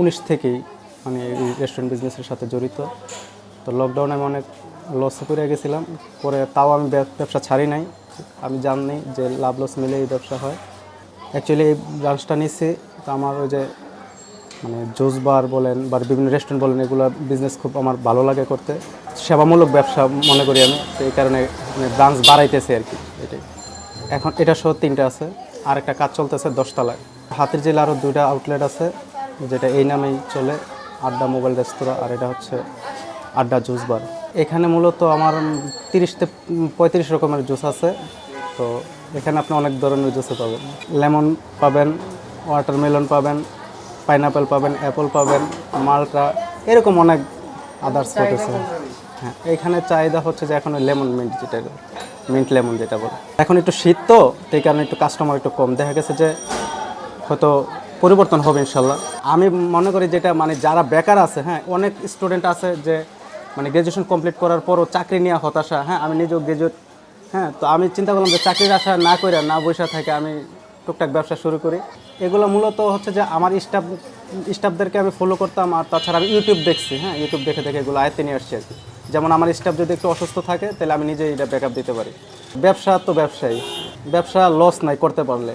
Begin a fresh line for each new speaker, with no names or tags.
উনিশ থেকেই মানে রেস্টুরেন্ট বিজনেসের সাথে জড়িত। তো লকডাউনে আমি অনেক লসে পড়ে গেছিলাম। পরে তাও আমি ব্যবসা ছাড়ি নাই। আমি জানি যে লাভ লস মিলে এই ব্যবসা হয়। অ্যাকচুয়ালি এই ব্রাঞ্চটা নিচ্ছি তো আমার ওই যে মানে জুস বার বলেন বা বিভিন্ন রেস্টুরেন্ট বলেন, এগুলো বিজনেস খুব আমার ভালো লাগে করতে। সেবামূলক ব্যবসা মনে করি আমি। তো এই কারণে মানে ব্রাঞ্চ বাড়াইতেছে আর কি। এটাই। এখন এটা সহ তিনটা আছে। আর একটা কাজ চলতেছে দশতলায়। হাতির জেলে আরও দুইটা আউটলেট আছে যেটা এই নামেই চলে আড্ডা মোবাইল রেস্তোরাঁ আর এটা হচ্ছে আড্ডা জুস বার। এখানে মূলত আমার তিরিশ থেকে পঁয়ত্রিশ রকমের জুস আছে তো এখানে আপনি অনেক ধরনের জুসে পাবেন। লেমন পাবেন ওয়াটারমেলন পাবেন পাইনাপেল পাবেন অ্যাপল পাবেন মালটা এরকম অনেক আদার্স আছে হ্যাঁ এখানে চাহিদা হচ্ছে যে এখন লেমন মিন্ট যেটা মিন্ট লেমন যেটা বলে। এখন একটু শীত তো সেই কারণে একটু কাস্টমার একটু কম। দেখা গেছে যে হয়তো পরিবর্তন হবে ইনশাল্লাহ। আমি মনে করি যেটা মানে যারা বেকার আছে হ্যাঁ অনেক স্টুডেন্ট আছে যে মানে গ্র্যাজুয়েশন কমপ্লিট করার পরও চাকরি নিয়ে হতাশা হ্যাঁ আমি নিজেও গ্র্যাজুয়েট হ্যাঁ তো আমি চিন্তা করলাম যে চাকরির আশা না করে না বসে থেকে আমি টুকটাক ব্যবসা শুরু করি। এগুলো মূলত হচ্ছে যে আমার স্টাফ স্টাফদেরকে আমি ফলো করতাম আর তাছাড়া আমি ইউটিউব দেখছি হ্যাঁ ইউটিউব দেখে দেখে এগুলো আয়ত্তে নিয়ে আসছি আর কি। যেমন আমার স্টাফ যদি একটু অসুস্থ থাকে, তাহলে আমি নিজেই এটা ব্যাকআপ দিতে পারি। ব্যবসা তো ব্যবসায়ী, ব্যবসা লস নাই করতে পারলে।